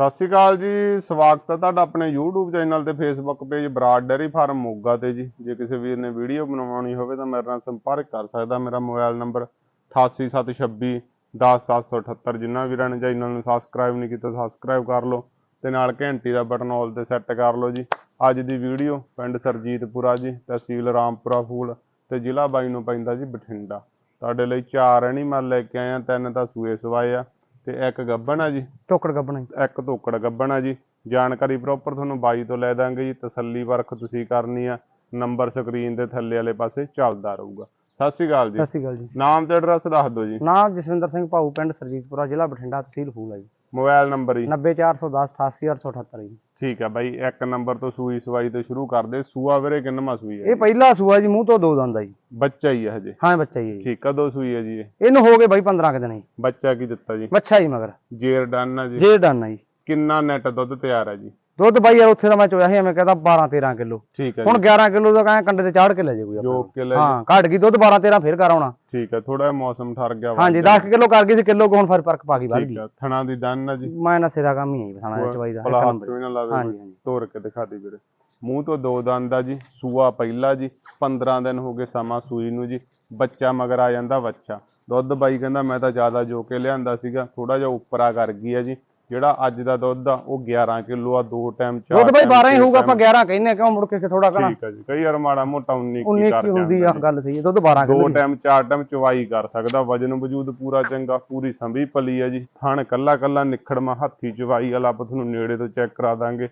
ਸਤਿ ਸ਼੍ਰੀ ਅਕਾਲ ਜੀ, ਸਵਾਗਤ ਹੈ ਤੁਹਾਡਾ ਆਪਣੇ YouTube ਚੈਨਲ ਤੇ Facebook page Brar dairy farm Moga ਤੇ ਜੀ। ਜੇ ਕਿਸੇ ਵੀਰ ਨੇ ਵੀਡੀਓ ਬਣਵਾਉਣੀ ਹੋਵੇ ਤਾਂ ਮੇਰੇ ਨਾਲ ਸੰਪਰਕ ਕਰ ਸਕਦਾ। ਮੇਰਾ ਮੋਬਾਈਲ ਨੰਬਰ 8876 10778 ਜਿਨ੍ਹਾਂ ਵੀਰਾਂ ਨੇ ਚੈਨਲ ਨੂੰ ਸਬਸਕ੍ਰਾਈਬ ਨਹੀਂ ਕੀਤਾ ਸਬਸਕ੍ਰਾਈਬ ਕਰ ਲਓ ਤੇ ਨਾਲ ਘੰਟੀ ਦਾ ਬਟਨ ਆਲ ਤੇ ਸੈੱਟ ਕਰ ਲਓ ਜੀ। ਅੱਜ ਦੀ ਵੀਡੀਓ ਪਿੰਡ ਸਰਜੀਤਪੁਰਾ ਜੀ, ਤਹਿਸੀਲ ਰਾਮਪੁਰਾ ਫੂਲ ਤੇ ਜ਼ਿਲ੍ਹਾ ਬਾਈ ਨੂੰ ਪੈਂਦਾ ਜੀ ਬਠਿੰਡਾ। ਤੁਹਾਡੇ ਲਈ ਚਾਰ ਐਨੀਮਲ ਲੈ ਕੇ ਆਏ ਆ ਤਿੰਨ ਤਾਂ ਸੂਏ ਸਵਾਏ ਆ। ਤੇ ਇੱਕ ਗੱਭਣ ਆ ਜੀ। ਟੋਕੜ ਗੱਬਣਾ ਇੱਕ ਧੋਕੜ ਗੱਭਣ ਆ ਜੀ। ਜਾਣਕਾਰੀ ਪ੍ਰੋਪਰ ਤੁਹਾਨੂੰ ਬਾਈ ਤੋਂ ਲੈ ਦਾਂਗੇ ਜੀ। ਤਸੱਲੀ ਪਰਖ ਤੁਸੀਂ ਕਰਨੀ ਆ। ਨੰਬਰ ਸਕਰੀਨ ਦੇ ਥੱਲੇ ਵਾਲੇ ਪਾਸੇ ਚੱਲਦਾ ਰਹੂਗਾ। ਸਤਿ ਸ਼੍ਰੀ ਅਕਾਲ ਜੀ। ਸਤਿ ਸ਼੍ਰੀ ਅਕਾਲ ਜੀ। ਨਾਮ ਤੇ ਐਡਰੈਸ ਦੱਸ ਦਿਓ ਜੀ। ਨਾਮ ਜਸਵਿੰਦਰ ਸਿੰਘ ਭਾਊ ਪਿੰਡ ਸਰਜੀਤਪੁਰਾ ਜ਼ਿਲ੍ਹਾ ਬਠਿੰਡਾ ਤਹਿਸੀਲ ਫੂਲ ਹੈ ਜੀ। ਮੋਬਾਈਲ ਨੰਬਰ ਜੀ। 90410 88878 ਜੀ। ਠੀਕ ਆ ਬਾਈ ਇੱਕ ਨੰਬਰ ਤੋਂ ਸੂਈ ਸਵਾਈ ਤੋਂ ਸ਼ੁਰੂ ਕਰਦੇ ਸੂਆ ਵੀਰੇ ਕਿੰਨਵਾਂ ਸੂਈ ਹੈ ਇਹ ਪਹਿਲਾ ਸੂਆ ਜੀ ਮੂੰਹ ਤੋਂ ਦੋ ਦੰਦ ਆ ਜੀ। ਬੱਚਾ ਹੀ ਹੈ ਹਜੇ। ਹਾਂ ਬੱਚਾ ਹੀ ਹੈ ਜੀ। ਠੀਕ ਕਦੋਂ ਸੂਈ ਹੈ ਜੀ ਇਹ? ਇਹਨੂੰ ਹੋ ਗਏ ਬਾਈ 15 ਕੁ ਦਿਨ ਜੀ। ਬੱਚਾ ਕੀ ਦਿੱਤਾ ਜੀ? ਬੱਚਾ ਹੀ ਮਗਰ। ਜੇਰ ਡਨ ਆ ਜੀ। ਜੇ ਡਨ ਆ ਜੀ। ਕਿੰਨਾ ਨੈਟ ਦੁੱਧ ਤਿਆਰ ਹੈ ਜੀ? ਦੁੱਧ ਬਾਈ ਯਾਰ ਉੱਥੇ ਦਾ ਮੈਂ ਚੋਇਆ ਸੀ ਐਵੇਂ ਕਹਿੰਦਾ 12 13 ਕਿਲੋ। ਠੀਕ ਹੈ ਹੁਣ ਜੀ। 11 ਕਿਲੋ ਦਾ ਕਹਿੰਦਾ ਕੰਡੇ ਤੇ ਚਾੜ ਕੇ ਲੈ ਜੇ ਕੋਈ ਜੋ ਆਪਣਾ। ਕਿ ਲੈ ਹਾਂ ਘਟ ਗਈ ਦੁੱਧ 12 13 ਫੇਰ ਕਰ ਆਉਣਾ। ਠੀਕ ਹੈ ਥੋੜਾ ਮੌਸਮ ਠਰ ਗਿਆ ਹਾਂਜੀ 10 ਕਿਲੋ ਕਰ ਗਈ ਸੀ ਕਿਲੋ ਕੋਣ ਫਰ ਫ਼ਰਕ ਪਾ ਗਈ ਵੱਧ ਠੀਕ ਆ ਥਣਾ ਦੀ ਡਨ ਆ ਜੀ। ਮੈਂ ਨਾ ਸਿਰਾ ਕੰਮ ਹੀ ਹੈ ਥਾਣਾ ਚਵਾਈ ਦਾ ਇੱਕ ਨੰਬਰ। ਨਾ ਹਾਂਜੀ ਕੋਈ। ਹਾਂਜੀ। ਤੋੜ ਕੇ ਦਿਖਾ ਦੇ ਵੀਰੇ। ਮੂੰਹ ਤੋਂ ਦੋ ਦੰਦ ਆ ਜੀ ਸੂਆ ਪਹਿਲਾ ਜੀ 15 ਦਿਨ ਹੋ ਗਏ ਸਮਾਂ ਸੂਈ ਨੂੰ ਜੀ। ਬੱਚਾ ਮਗਰ ਆ ਜਾਂਦਾ ਬੱਚਾ। ਦੁੱਧ ਬਾਈ ਕਹਿੰਦਾ ਮੈਂ ਤਾਂ ਜ਼ਿਆਦਾ ਜੋ ਕੇ ਲਿਆਂਦਾ ਸੀਗਾ ਥੋੜਾ ਜਿਹਾ ਉੱਪਰਾ ਕਰ ਗਈ ਆ ਜੀ। ਜਿਹੜਾ ਅੱਜ ਦਾ ਦੁੱਧ ਆ ਉਹ 11 ਕਿਲੋ ਆ ਦੋ ਟਾਈਮ ਚਾਰ ਦੁੱਧ ਬਾਈ time, 12 ਹੀ ਹੋਊਗਾ ਆਪਾਂ time। 11 ਕਹਿੰਨੇ ਕਿਉਂ ਮੁੜ ਕੇ ਥੋੜਾ ਕਹਣਾ ਠੀਕ ਆ ਜੀ ਕਈ ਵਾਰ ਮਾੜਾ ਮੋਟਾ 19 19 ਕੀ ਕਰ ਕੀ ਹੁੰਦੀ ਆ। ਗੱਲ ਸਹੀ ਹੈ ਦੁੱਧ 12 ਦੋ ਕਿਲੋ ਟਾਈਮ ਚਾਰ ਟਾਈਮ ਚਵਾਈ ਕਰ ਸਕਦਾ ਵਜਨ ਵਜੂਦ ਪੂਰਾ ਚੰਗਾ ਪੂਰੀ ਸੰਭੀ ਪਲੀ ਆ ਜੀ। ਥਣ ਕੱਲਾ ਕੱਲਾ ਨਿਖੜਮਾ ਹੱਥੀ ਚਵਾਈ ਵਾਲਾ ਆਪਾਂ ਤੁਹਾਨੂੰ ਨੇੜੇ ਤੋਂ ਚੈੱਕ ਕਰਾ ਦਾਂਗੇ।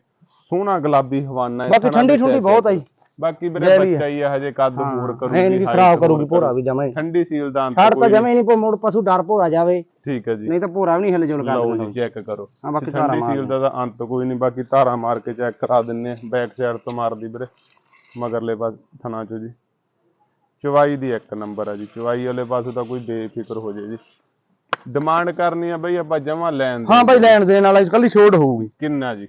ਸੋਹਣਾ ਗੁਲਾਬੀ ਹਵਾਨਾ ਹੈ, ਬਾਕੀ ਠੰਡੀ ਦੇ ਠੁੰਡੀ ਬਹੁਤ ਆ ਜੀ। ਬਾਕੀ ਵੀਰੇ ਬੱਚਾ ਹੀ ਆ ਹਜੇ ਕੱਦ ਮੂਰ ਕਰੂਗੀ ਹੈ ਨਹੀਂ ਖਰਾਬ ਕਰੂਗੀ ਭੋਰਾ ਵੀ ਜਮੇ ਠੰਡੀ ਸੀਲ ਦਾ ਅੰਤ ਛੱਡ ਤਾਂ ਜਮੇ ਨਹੀਂ ਮੁੜ ਪਸ਼ੂ ਡਰ ਭੋਰਾ ਜਾਵੇ। ਠੀਕ ਹੈ ਜੀ। ਨਹੀਂ ਤਾਂ ਭੋਰਾ ਵੀ ਨਹੀਂ ਹਿਲ ਜੁਲ ਲਓ ਕਰਦਾ ਜੀ ਚੈੱਕ ਕਰੋ। ਹਾਂ, ਬਾਕੀ ਠੰਡੀ ਸੀਲ ਦਾ ਤਾਂ ਅੰਤ ਕੋਈ ਨਹੀਂ ਬਾਕੀ ਧਾਰਾ ਮਾਰ ਕੇ ਚੈੱਕ ਕਰਾ ਦਿੰਨੇ ਬੈਕ ਸਾਈਡ ਤੋਂ ਮਾਰਦੀ ਵੀਰੇ। ਮਗਰਲੇ ਪਾਸ ਥਣਾ ਚੋ ਜੀ। ਚਵਾਈ ਦੀ ਇੱਕ ਨੰਬਰ ਆ ਜੀ। ਚਵਾਈ ਵਾਲੇ ਪਾਸੇ ਤਾਂ ਕੋਈ ਬੇਫਿਕਰ ਹੋ ਜੇ ਜੀ। ਡਿਮਾਂਡ ਕਰਨੀ ਆ ਬਈ ਆਪਾਂ ਜਮਾ ਲੈਣ ਦੀ ਹਾਂ ਬਾਈ ਲੈਣ ਦੇਣ ਵਾਲਾ ਕੱਲੀ ਛੋਟ ਹੋਊਗੀ। ਕਿੰਨਾ ਜੀ?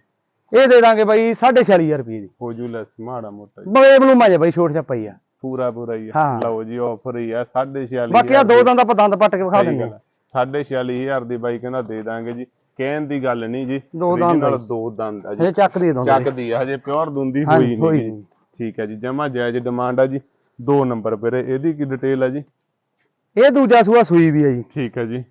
ਇਹ ਦੇ ਦਾਂਗੇ ਬਾਈ 4.5 ਰੁਪਏ ਦੀ। ਹੋ ਜੂ ਲੈਸ ਮਾੜਾ ਮੋਟਾ ਜੀ। ਬੜੇ ਬਲੂਮਾ ਜੇ ਬਾਈ ਛੋਟ ਛਪਾਈ ਆ। ਪੂਰਾ ਪੂਰਾ ਹੀ ਆ। ਹਾਂ। ਲਓ ਜੀ ਆਫਰ ਹੀ ਆ 4.5 ਬਾਕੀ ਆ ਦੋ। ਦੰਦ ਆਪਾਂ ਦੰਦ ਪੱਟ ਕੇ ਵਿਖਾ ਦਿੰਦੇ ਆ। ਸਾਢੇ 46000 ਦੀ ਬਾਈ ਕਹਿੰਦਾ ਦੇ ਦਾਂਗੇ ਜੀ। ਕਹਿਣ ਦੀ ਗੱਲ ਨਹੀਂ ਜੀ ਦੋ ਦੰਦ Original ਦੋ ਦੰਦ ਆ ਜੀ। ਹਜੇ ਚੱਕ ਦੇ। ਦੋਂਦੇ ਚੱਕਦੀ ਆ ਹਜੇ ਪਿਓਰ ਦੁੰਦੀ ਹਾਂਜੀ, ਹੋਈ ਹੋਈ ਨਹੀਂ ਨਹੀਂ। ਠੀਕ ਹੈ ਜੀ ਜਮਾ ਜਾਇਜ਼ ਡਿਮਾਂਡ ਆ ਜੀ। ਦੋ ਨੰਬਰ ਵੀਰੇ ਇਹਦੀ ਕੀ ਡਿਟੇਲ ਆ ਜੀ? ਇਹ ਦੂਜਾ ਸੂਆ ਸੂਈ ਵੀ ਆ ਜੀ। ਠੀਕ ਹੈ ਜੀ।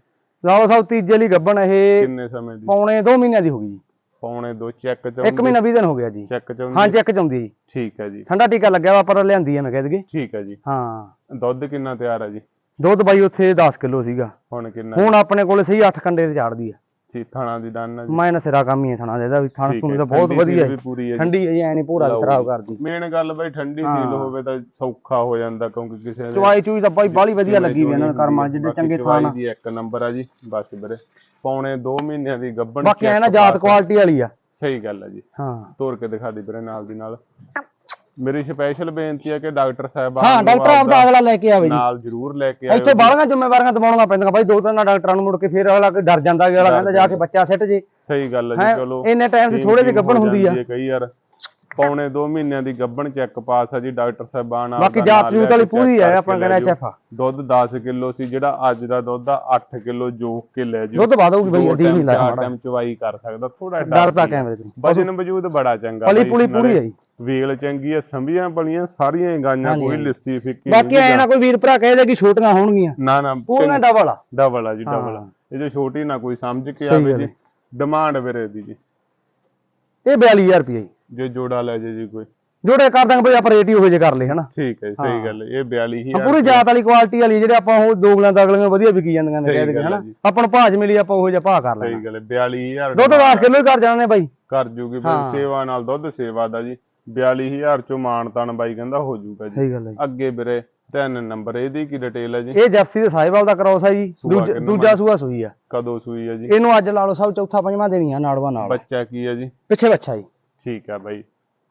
ਲਾਓ ਸਭ ਤੀਜੇ ਲਈ ਗੱਬਣ ਇਹ ਕਿੰਨੇ ਸਮੇਂ ਦੀ? ਪੌਣੇ 2 ਮਹੀਨਿਆਂ ਦੀ ਹੋ ਗਈ ਜੀ। ਪੌਣੇ ਦੋ ਚੈੱਕ ਇੱਕ ਚਾਉਂਦੀ ਮਹੀਨਾ 20 ਦਿਨ ਹੋ ਗਿਆ ਜੀ। ਚੈੱਕ ਹਾਂ। ਚਾਉਂਦੀ ਚੈੱਕ ਚਾਉਂਦੀ ਜੀ। ਠੀਕ ਹੈ ਜੀ। ਠੰਡਾ ਟੀਕਾ ਲੱਗਿਆ ਵਾ ਪਰ ਲਿਆਂਦੀ ਆ ਮੈਂ ਕਹਿ ਦਈਏ। ਠੀਕ ਹੈ ਜੀ। ਹਾਂ। ਦੁੱਧ ਕਿੰਨਾ ਤਿਆਰ ਆ ਜੀ? ਦੁੱਧ ਬਾਈ ਉੱਥੇ 10 ਕਿਲੋ ਸੀਗਾ। ਹੁਣ ਕਿੰਨਾ ਹੁਣ ਆਪਣੇ ਕੋਲੇ ਸਹੀ 8 ਕੰਡੇ ਤੇ ਝਾੜਦੀ ਆ। ਜੀ ਥਾਣਾ ਦੀ ਡਨ ਜੀ। ਮੈਂ ਨਾ ਸਿਰਾ ਕੰਮ ਹੀ ਹੈ ਥਣਾ ਇਹਦਾ ਵੀ ਥਣ ਥੁਣ ਹੈ, ਤਾਂ ਬਹੁਤ ਵਧੀਆ ਹੈ ਠੰਡੀ ਐ ਨਹੀਂ ਪੂਰਾ ਲਓ ਖਰਾਬ। ਕਰਦੀ। ਮੇਨ ਗੱਲ ਬਈ ਠੰਡੀ। ਸੀਲ ਹੋਵੇ ਤਾਂ ਸੌਖਾ ਹੋ ਜਾਂਦਾ ਕਿਉਂਕਿ ਕਿਸੇ ਦੇ ਚਵਾਈ ਚੂਈ ਤਾਂ ਬਾਈ ਬਾਲੀ ਵਧੀਆ ਲੱਗੀ ਵੀ ਇਹਨਾਂ ਨੂੰ ਕਰਮਾਂ ਹੈ। ਚੰਗੇ ਬਾਕੀ ਥਾਂ ਚਵਾਈ ਦੀ ਇੱਕ ਨੰਬਰ ਆ ਜੀ ਬਸ ਵੀਰੇ। ਪੌਣੇ 2 ਮਹੀਨਿਆਂ ਦੀ ਗੱਭਣ ਬਾਕੀ ਐ ਨਾ ਜਾਤ। ਕੁਆਲਿਟੀ ਵਾਲੀ ਆ। ਸਹੀ ਗੱਲ ਆ ਜੀ। ਹਾਂ। ਤੋੜ ਕੇ ਦਿਖਾ ਦੇ ਵੀਰੇ ਨਾਲ ਦੀ ਨਾਲ। ਮੇਰੀ ਸਪੈਸ਼ਲ ਬੇਨਤੀ ਹੈ ਕਿ ਡਾਕਟਰ ਸਾਹਿਬਾਨ ਹਾਂ ਡਾਕਟਰ ਆਪਦਾ ਆਪਦਾ ਅਗਲਾ ਲੈ ਕੇ ਆਵੇ ਜੀ। ਨਾਲ ਜ਼ਰੂਰ ਲੈ ਕੇ ਆਇਓ ਇੱਥੇ ਬਾਹਲੀਆਂ ਜ਼ਿੰਮੇਵਾਰੀਆਂ ਦਵਾਉਣੀਆਂ ਪੈਂਦੀਆਂ ਬਾਈ ਦੋ ਤਿੰਨ ਡਾਕਟਰਾਂ ਨੂੰ ਮੁੜ ਕੇ ਫੇਰ ਅਗਲਾ ਕੋਈ ਡਰ ਜਾਂਦਾ ਅਗਲਾ ਕਹਿੰਦਾ ਜਾ ਕੇ ਬੱਚਾ ਸਿੱਟ ਜੇ। ਸਹੀ ਗੱਲ ਹੈ ਜੀ ਚਲੋ। ਇੰਨੇ ਟਾਈਮ 'ਚ ਥੋੜੇ ਜਿਹੀ ਗੱਭਣ ਹੁੰਦੀ ਆ। ਕਈ ਯਾਰ ਪੌਣੇ 2 ਮਹੀਨਿਆਂ ਦੀ ਗੱਭਣ ਚੈੱਕ ਪਾਸ ਆ ਜੀ ਡਾਕਟਰ ਸਾਹਿਬਾਨ ਆਪਦਾ ਬਾਕੀ ਜਾਤ ਜੂਤ ਵਾਲੀ ਪੂਰੀ ਕਰਕੇ ਆਪਾਂ ਕਹਿੰਦੇ। ਐਚਐਫ ਆ। ਦੁੱਧ 10 ਕਿਲੋ ਸੀ ਜਿਹੜਾ ਅੱਜ ਦਾ ਦੁੱਧ ਆ 8 ਕਿਲੋ ਜੋਕ ਕੇ ਲੈ ਜਾਓ। ਦੁੱਧ ਵਾਦੂਗੀ ਬਈ ਅਧੀ ਨਹੀਂ ਲਾਇਆ ਟਾਈਮ ਚਵਾਈ ਕਰ ਸਕਦਾ ਥੋੜਾ ਡਰ ਤਾਂ ਕੈਮਰੇ ਤੇ। ਵਜਨ ਵਜੂਦ ਬੜਾ ਚੰਗਾ ਪਲੀ ਪੁਲੀ ਪੂਰੀ ਹੈ ਜੀ। ਵੇਲ ਚੰਗੀ ਆ ਸੰਭੀਆਂ ਪਲੀਆਂ ਸਾਰੀਆਂ ਗਾਈਆਂ ਕੋਈ। ਲਿੱਸੀ ਫਿੱਕੀ ਬਾਕੀ ਐ ਨਾ ਕੋਈ ਵੀਰ ਭਰਾ ਕਹੇ ਕਿ ਛੋਟੀਆਂ ਹੋਣਗੀਆਂ। ਨਾ ਨਾ ਪੂਰੀਆਂ ਡਬਲ ਆ। ਡਬਲ ਆ ਜੀ ਡਬਲ ਹਾਂ। ਇਹ ਜੇ ਛੋਟੀ ਨਾ ਕੋਈ ਸਮਝ ਕੇ ਆਵੇ ਜੀ। ਡਿਮਾਂਡ ਵੀਰੇ ਦੀ ਜੀ। ਇਹ 42000 ਰੁਪਏ ਜੀ। ਜੇ ਜੋੜਾ ਲੈ ਜੇ ਜੀ ਕੋਈ। ਜੋੜੇ ਕਰ ਦਾਂਗੇ ਬਈ ਆਪਾਂ ਰੇਟ ਹੀ ਉਹੋ ਜੇ ਕਰ ਲਈ ਹਨਾ? ਠੀਕ ਹੈ ਸਹੀ ਗੱਲ ਹੈ ਇਹ 42000 ਪੂਰੀ ਜਾਤ ਵਾਲੀ ਕੁਆਲਿਟੀ ਵਾਲੀ ਜਿਹੜੇ ਆਪਾਂ ਉਹ ਦੋਗਲਾਂ ਦਾਗਲੀਆਂ ਵਧੀਆ ਵਿਕੀ ਜਾਂਦੀਆਂ ਨੇ ਹਨਾ? ਆਪਾਂ ਨੂੰ ਭਾਜ ਮਿਲੀ ਆਪਾਂ ਉਹੋ ਜਿਹਾ ਭਾਅ ਕਰ ਲੈਣਾ ਸਹੀ ਗੱਲ ਹੈ 42000 ਦੁੱਧ 10 ਕਿਲੋ ਹੀ ਕਰ ਜਾਣੇ ਬਾਈ। ਕਰ ਜੂਗੀ ਬਈ ਸੇਵਾ ਨਾਲ ਦੁੱਧ ਸੇਵਾ ਦਾ ਜੀ। 42000 ਚੋਂ ਮਾਨਤਾਨ ਬਾਈ ਕਹਿੰਦਾ ਹੋ ਜੂਗਾ ਜੀ। ਅੱਗੇ ਵੀਰੇ ਤਿੰਨ ਨੰਬਰ ਇਹਦੀ ਕੀ ਡਿਟੇਲ ਹੈ ਜੀ? ਇਹ ਜਰਸੀ ਦੇ ਸਾਹਿਬਾਲ ਦਾ ਕ੍ਰੋਸ ਹੈ ਜੀ। ਦੂਜਾ ਸੂਆ ਸੂਈ ਆ। ਕਦੋਂ ਸੂਈ ਆ ਜੀ? ਇਹਨੂੰ ਅੱਜ ਲਾ ਲਓ ਸਭ ਚੌਥਾ ਪੰਜਵਾਂ ਦੇਣੀ ਆ ਨਾੜਵਾ ਨਾਲ। ਬੱਚਾ ਕੀ ਆ ਜੀ? ਪਿੱਛੇ ਬੱਚਾ ਜੀ। ਠੀਕ ਹੈ ਬਾਈ।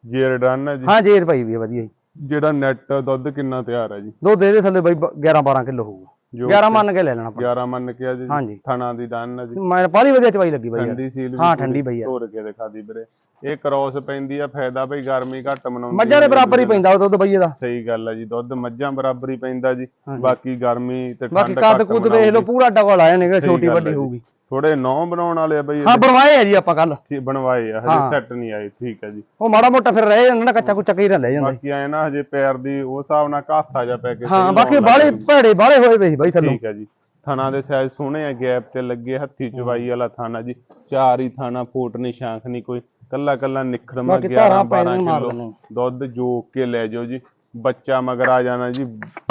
ਜੇਰ ਡਨ ਹੈ ਜੀ। ਹਾਂ ਜੇਰ ਭਾਈ ਵੀ ਆ ਵਧੀਆ ਜੀ। ਜਿਹੜਾ ਨੈਟ ਦੁੱਧ ਕਿੰਨਾ ਤਿਆਰ ਹੈ ਜੀ? ਦੁੱਧ ਇਹਦੇ ਥੱਲੇ ਬਾਈ 11 12 ਕਿਲੋ ਹੋਊਗਾ। ਜੋ 11 ਮੰਨ ਕੇ ਲੈ ਲੈਣਾ ਆਪਾਂ। 11 ਮੰਨ ਕੇ ਆ ਜੀ। ਹਾਂਜੀ। ਥਣਾ ਦੀ ਡਨ ਹੈ ਜੀ। ਮੈਂ ਬਾਹਲੀ ਵਧੀਆ ਚਵਾਈ ਲੱਗੀ ਬਾਈ ਠੰਡੀ ਸੀਲ ਵੀ ਹਾਂ, ਠੰਡੀ ਬਈ ਆ। ਕੇ ਦਿਖਾ ਦੀ ਵੀਰੇ। ਇਹ ਕ੍ਰੋਸ ਪੈਂਦੀ ਆ ਫਾਇਦਾ ਬਈ ਗਰਮੀ ਘੱਟ ਮਨਾਉਂਦੀ ਮੱਝਾਂ ਦੇ ਬਰਾਬਰ ਹੀ ਪੈਂਦਾ ਉਹ ਦੁੱਧ ਬਾਈ ਇਹਦਾ। ਸਹੀ ਗੱਲ ਹੈ ਜੀ ਦੁੱਧ ਮੱਝਾਂ ਬਰਾਬਰ ਹੀ ਪੈਂਦਾ ਜੀ। ਬਾਕੀ ਗਰਮੀ ਤੇ ਬਾਕੀ ਠੰਡ ਕੱਦ ਘੱਟ ਕੁੱਦ ਵੇਖ ਲਓ। ਪੂਰਾ ਡਬਲ ਆਇਆ ਨੇਗਾ ਛੋਟੀ ਵੱਡੀ ਹੈ। ਹੋਊਗੀ। ਥੋੜੇ ਨੌ ਬਣਾਉਣ ਵਾਲੇ ਆ ਬਈ ਹਾਂ ਬਣਵਾਏ ਆ ਜੀ ਆਪਾਂ ਕੱਲ? ਬਣਵਾਏ ਆ ਹਜੇ। ਸੈੱਟ ਨਹੀਂ ਆਏ ਠੀਕ ਹੈ ਜੀ। ਉਹ ਮਾੜਾ ਮੋਟਾ ਫਿਰ ਰਹਿ ਜਾਂਦਾ ਨਾ ਕੱਚਾ ਕੁੱਚਾ ਕਈ ਰਹਿ ਜਾਂਦਾ। ਜੀ। ਬਾਕੀ ਐ ਨਾ ਹਜੇ ਪੈਰ ਦੀ ਉਹ ਹਿਸਾਬ ਨਾਲ ਘਾਸਾ ਜਾ ਪੈ ਕੇ ਹਾਂ ਬਾਕੀ ਬਾਲੇ। ਭੜੇ ਬਾਲੇ ਹੋਏ ਪਏ ਬਾਈ ਥੱਲੋਂ। ਠੀਕ ਹੈ ਜੀ। ਥਾਣਾ ਦੇ ਸਾਈਜ਼ ਸੋਹਣੇ ਆ ਗੈਪ ਤੇ ਲੱਗੇ ਹੱਥੀ ਚਵਾਈ ਵਾਲਾ ਥਾਣਾ ਜੀ। ਚਾਰ ਹੀ ਥਾਣਾ ਫੋਟ ਨਹੀਂ ਸ਼ਾਂਖ ਨਹੀਂ ਕੋਈ। ਕੱਲਾ ਕੱਲਾ ਨਿਖਰਮਾ ਬਾਕੀ 11 ਧਾਰਾਂ 12 ਪੈਣ ਮਾਰ ਕਿਲੋ। ਦੁੱਧ ਜੋਕ ਕੇ ਲੈ ਜਾਓ ਜੀ। ਬੱਚਾ ਮਗਰ ਆ ਜਾਣਾ ਜੀ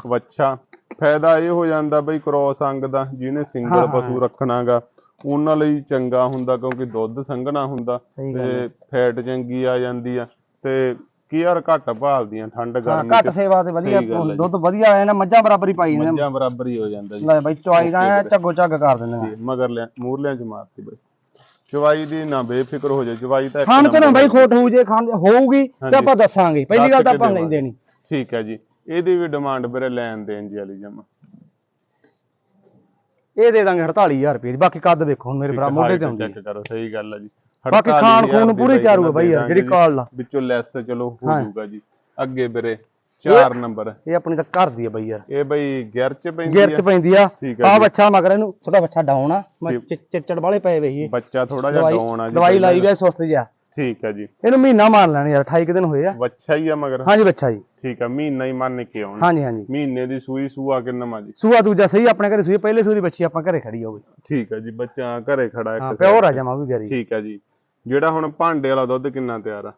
ਵੱਛਾ ਫਾਇਦਾ ਇਹ ਹੋ ਜਾਂਦਾ ਬਈ ਕ੍ਰੋਸ ਅੰਗ ਦਾ ਜਿਹਨੇ ਸਿੰਗਲ ਪਸ਼ੂ ਰੱਖਣਾਗਾ। ਉਹਨਾਂ ਲਈ ਚੰਗਾ ਹੁੰਦਾ ਕਿਉਂਕਿ ਦੁੱਧ ਸੰਘਣਾ ਹੁੰਦਾ ਸਹੀ ਗੱਲ ਤੇ ਫੈਟ ਚੰਗੀ ਆ ਜਾਂਦੀ ਆ ਤੇ ਕੀਅਰ ਘੱਟ ਭਾਲਦੀਆਂ ਠੰਡ ਹਾਂ ਗਰਮੀ ਘੱਟ ਚ। ਸੇਵਾ ਤੇ ਵਧੀਆ ਸਹੀ ਗੱਲ ਹੈ ਜੀ। ਦੁੱਧ ਵਧੀਆ ਆਇਆ ਨਾ ਮੱਝਾਂ ਬਰਾਬਰ ਹੀ ਪਾਈ ਨੇ ਮੱਝਾਂ ਬਰਾਬਰ ਹੀ ਹੋ ਜਾਂਦਾ ਜੀ। ਲੈ ਬਾਈ ਚੁਆਈ ਦਾ ਝੱਗੋ ਝੱਗ ਕਰ ਦਿੰਦੇ ਜੀ, ਮਗਰ ਲਿਆ ਮੂਰਲਿਆਂ ਚ ਮਾਰਤੀ ਬਈ। ਚਵਾਈ ਦੀ ਨਾ ਬੇਫਿਕਰ ਹੋ ਜਾਏ ਚਵਾਈ ਤਾਂ ਇੱਕ ਖਾਣ ਤੇ ਨਾ ਨੰਬਰ ਬਾਈ। ਖੋਟ ਹੋਊ ਜੇ ਖਾਣ ਹੋਊਗੀ ਤੇ ਹਾਂਜੀ। ਆਪਾਂ ਦੱਸਾਂਗੇ। ਪਹਿਲੀ ਗੱਲ ਤਾਂ ਆਪਾਂ ਨਹੀਂ। ਦੇਣੀ। ਠੀਕ ਹੈ ਜੀ। ਇਹਦੀ ਵੀ ਡਿਮਾਂਡ ਵੀਰੇ ਲੈਣ ਦੇਣ ਜੀ ਵਾਲੀ ਜਮਾ। ਇਹ ਦੇ ਦਾਂਗੇ 48000 ਰੁਪਏ ਦੀ। ਬਾਕੀ ਕੱਦ ਦੇਖੋ ਹੁਣ ਮੇਰੇ ਭਰਾ ਮੋਢੇ ਤੇ ਹੁੰਦੀ ਹੈ। ਚੈੱਕ ਕਰੋ ਸਹੀ ਗੱਲ ਹੈ ਜੀ। ਬਾਕੀ ਖਾਣ 48,000 ਖੂਨ ਪੂਰੀ ਚਾਰੂ ਹੈ ਬਾਈ ਯਾਰ, ਜਿਹੜੀ ਕਾਲ ਲਾ। ਵਿੱਚੋਂ ਲੈਸ ਚਲੋ ਹੋ। ਜਾਊਗਾ ਜੀ। ਅੱਗੇ ਵੀਰੇ 4 ਨੰਬਰ। ਇਹ ਆਪਣੀ ਤਾਂ ਘਰ ਦੀ ਹੈ ਬਾਈ ਯਾਰ। ਇਹ ਬਈ ਗਿਰ ਚ ਪੈਂਦੀ ਗੇਰ ਚ ਪੈਂਦੀ ਆ। ਆ। ਬੱਚਾ ਮਗਰ ਇਹਨੂੰ ਥੋੜਾ ਬੱਚਾ ਡਾਉਣ ਆ। ਚਿੱਚੜ ਵਾਲੇ ਪਏ ਵੇ ਇਹ। ਬੱਚਾ ਥੋੜਾ ਜਿਹਾ ਡਾਉਣ ਆ ਜੀ ਦਵਾਈ ਲਾਈ। ਵੀ ਸੁਸਤ ਜਿਹਾ। ਠੀਕ ਹੈ ਜੀ। ਇਹਨੂੰ ਮਹੀਨਾ ਮਾਰ ਲੈਣ ਯਾਰ 28 ਕੁ ਦਿਨ ਹੋਏ ਆ। ਬੱਚਾ ਹੀ ਆ ਮਗਰ। ਹਾਂਜੀ ਬੱਚਾ ਜੀ। ਠੀਕ ਹੈ ਮਹੀਨਾ ਹੀ ਮੰਨ ਕੇ ਆਉਣਾ। ਹਾਂਜੀ ਹਾਂਜੀ। ਮਹੀਨੇ ਦੀ ਸੂਈ ਸੂਆ ਕਿੰਨਾ ਜੀ ਸੂਆ ਦੂਜਾ ਸਹੀ ਆਪਣੇ ਘਰੇ ਸੂਈ ਪਹਿਲੇ ਸੂਈ ਦੀ ਬੱਚੀ ਆਪਾਂ ਘਰੇ ਖੜੀ ਹੋਵੇ ਠੀਕ ਹੈ ਜੀ ਬੱਚਾ ਘਰੇ ਖੜਾ ਹਾਂ ਇੱਕ ਪਿਓਰ ਆ ਜਮਾ ਵੀ ਗਰੀ ਠੀਕ ਹੈ ਜੀ। ਜਿਹੜਾ ਹੁਣ ਭਾਂਡੇ ਵਾਲਾ ਦੁੱਧ ਕਿੰਨਾ ਤਿਆਰ ਆ?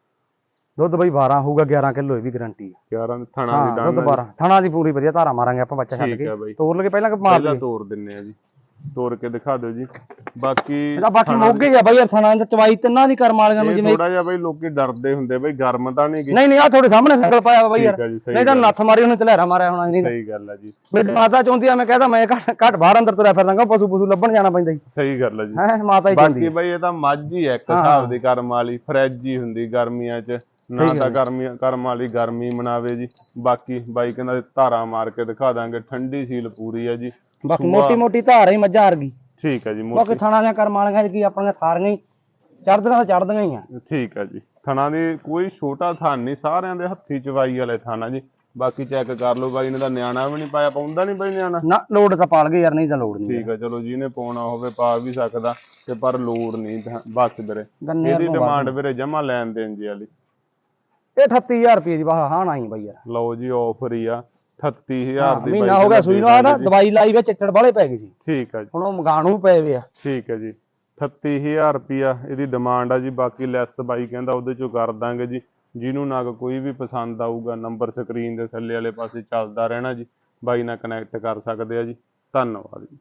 ਦੁੱਧ ਬਈ 12 ਹੋਊਗਾ 11 ਕਿਲੋ ਇਹ ਵੀ ਗਾਰੰਟੀ ਆ। 11 ਥਣਾ ਹਾਂ ਦੀ ਦੁੱਧ ਡਾਨ 12 ਥਣਾ ਦੀ ਪੂਰੀ ਵਧੀਆ ਧਾਰਾ ਮਾਰਾਂਗੇ ਆਪਾਂ ਬੱਚਾ ਛੱਡ ਕੇ। ਹੈ ਤੋੜ ਲਗੇ ਪਹਿਲਾਂ ਕਿ ਮਾਰ ਪਹਿਲਾਂ ਲਈਏ। ਤੋੜ ਦਿੰਨੇ ਆ ਜੀ। ਤੋੜ ਕੇ ਦਿਖਾ ਦਿਓ ਜੀ। ਬਾਕੀ ਇਹਦਾ ਬਾਕੀ ਮੋਗੇ ਆ ਬਾਈ ਯਾਰ ਥਣਾ ਦੀ ਚਵਾਈ ਤਿੰਨਾਂ ਦੀ ਕਰਮ ਵਾਲੀਆਂ ਨੂੰ ਜਿਵੇਂ ਥੋੜਾ ਜਿਹਾ ਬਾਈ ਲੋਕੀ ਡਰਦੇ ਹੁੰਦੇ ਬਈ ਗਰਮ ਤਾਂ ਨਹੀਂ ਗੀ। ਨਹੀਂ ਨਹੀਂ ਆ ਤੁਹਾਡੇ ਸਾਹਮਣੇ ਸੰਗਲ ਪਾਇਆ ਬਾਈ ਯਾਰ। ਨਹੀਂ ਤਾਂ ਨੱਥ ਮਾਰੀ ਉਹਨੇ ਤਲੇਰਾ ਮਾਰਿਆ ਹੋਣਾ ਨਹੀਂ ਸਹੀ ਗੱਲ ਹੈ ਜੀ। ਮੇਰੀ ਮਾਤਾ ਚਾਹੁੰਦੀ ਆ ਮੈਂ ਕਹਿੰਦਾ ਮੈਂ ਘੱਟ ਘੱਟ ਬਾਹਰ ਅੰਦਰ ਤੁਰਿਆ ਫਿਰਦਾਗਾ ਪਸ਼ੂ ਪਸ਼ੂ ਲੱਭਣ ਜਾਣਾ ਪੈਂਦਾ ਜੀ। ਸਹੀ ਗੱਲ ਹੈ ਜੀ। ਹੈ ਮਾਤਾ ਹੀ ਚਾਹੁੰਦੀ ਬਾਕੀ ਬਈ ਇਹ ਤਾਂ ਮੱਝ ਹੀ ਹੈ ਇੱਕ ਹਿਸਾਬ ਦੀ ਕਰਮ ਵਾਲੀ ਫਰਿੱਜ ਹੀ ਹੁੰਦੀ ਗਰਮੀਆਂ 'ਚ। ਨਾ ਤਾਂ ਗਰਮੀ ਕਰਮ ਵਾਲੀ ਗਰਮੀ ਮਨਾਵੇ ਜੀ। ਬਾਕੀ ਬਾਈ ਕਹਿੰਦਾ ਧਾਰਾ ਮਾਰ ਕੇ ਦਿਖਾ ਦਾਂਗੇ ਠੰਡੀ ਸੀਲ ਪੂਰੀ ਹੈ ਜੀ। ਬਾਕੀ ਸੂਆ- ਮੋਟੀ ਮੋਟੀ ਧਾਰ ਹੀ ਮੱਝਾਂ ਵਰਗੀ। ਠੀਕ ਹੈ ਜੀ ਬਾਕੀ ਮੋਟੀ। ਥਾਣਾ ਕਰਮ ਵਾਲੀਆਂ ਕੀ ਆਪਣੀਆਂ ਸਾਰੀਆਂ ਹੀ ਚੜਦੀਆਂ ਚੜਦੀਆਂ ਹੀ ਆ। ਠੀਕ ਹੈ ਜੀ ਥਣਾ ਦੀ ਕੋਈ ਛੋਟਾ ਥਣ ਨਹੀਂ ਸਾਰਿਆਂ ਦੇ ਹੱਥੀ ਚਵਾਈ ਵਾਲੇ ਥਾਣਾ ਜੀ। ਬਾਕੀ ਚੈੱਕ ਕਰ ਲਓ ਬਾਈ ਨੇ ਤਾਂ ਨਿਆਣਾ ਵੀ ਨਹੀਂ ਪਾਇਆ ਪਾਉਂਦਾ ਨਹੀਂ ਬਾਈ ਨਿਆਣਾ। ਨਾ ਲੋੜ ਤਾਂ ਪਾਲ ਗਏ ਯਾਰ ਨਹੀਂ ਤਾਂ ਲੋੜ ਨਹੀਂ ਠੀਕ ਹੈ ਚਲੋ ਜਿਹਨੇ ਪਾਉਣਾ ਹੋਵੇ ਪਾ ਵੀ ਸਕਦਾ ਤੇ ਪਰ ਲੋੜ ਨਹੀਂ ਤਾਂ ਬਸ ਵੀਰੇ। ਗੰਨੇ ਇਹਦੀ ਡਿਮਾਂਡ ਵੀਰੇ ਜਮਾ ਲੈਣ ਦੇਣ ਜੀ ਵਾਲੀ। ਇਹ 38000 ਰੁਪਏ ਦੀ ਵਾਹ ਹਾਂ ਨਹੀਂ ਬਾਈ ਯਾਰ। ਲਓ ਜੀ ਆਫਰ ਹੀ ਆ। 38000 ਹਾਂ, ਦੀ ਮਹੀਨਾ ਹੋ ਗਿਆ ਸੂਈ ਨੂੰ ਆ ਨਾ। ਦਵਾਈ ਲਾਈ ਵੇ ਚੱਟੜ ਵਾਲੇ ਪੈ ਗਏ ਸੀ ਠੀਕ ਹੈ ਜੀ। ਹੁਣ ਉਹ ਮਗਾਣੂ ਪਏ ਵੇ ਆ। ਠੀਕ ਹੈ ਜੀ। 38000 ਰੁਪਿਆ ਇਹਦੀ ਡਿਮਾਂਡ ਆ ਜੀ ਬਾਕੀ ਲੈਸ ਬਾਈ ਕਹਿੰਦਾ ਉਹਦੇ ਚੋਂ ਕਰ ਦਾਂਗੇ ਜੀ। ਜਿਹਨੂੰ ਨਾ ਕੋਈ ਵੀ ਪਸੰਦ ਆਊਗਾ ਨੰਬਰ ਸਕਰੀਨ ਦੇ ਥੱਲੇ ਵਾਲੇ ਪਾਸੇ ਚੱਲਦਾ ਰਹਿਣਾ ਜੀ। ਬਾਈ ਨਾਲ ਕਨੈਕਟ ਕਰ ਸਕਦੇ ਆ ਜੀ। ਧੰਨਵਾਦ ਜੀ।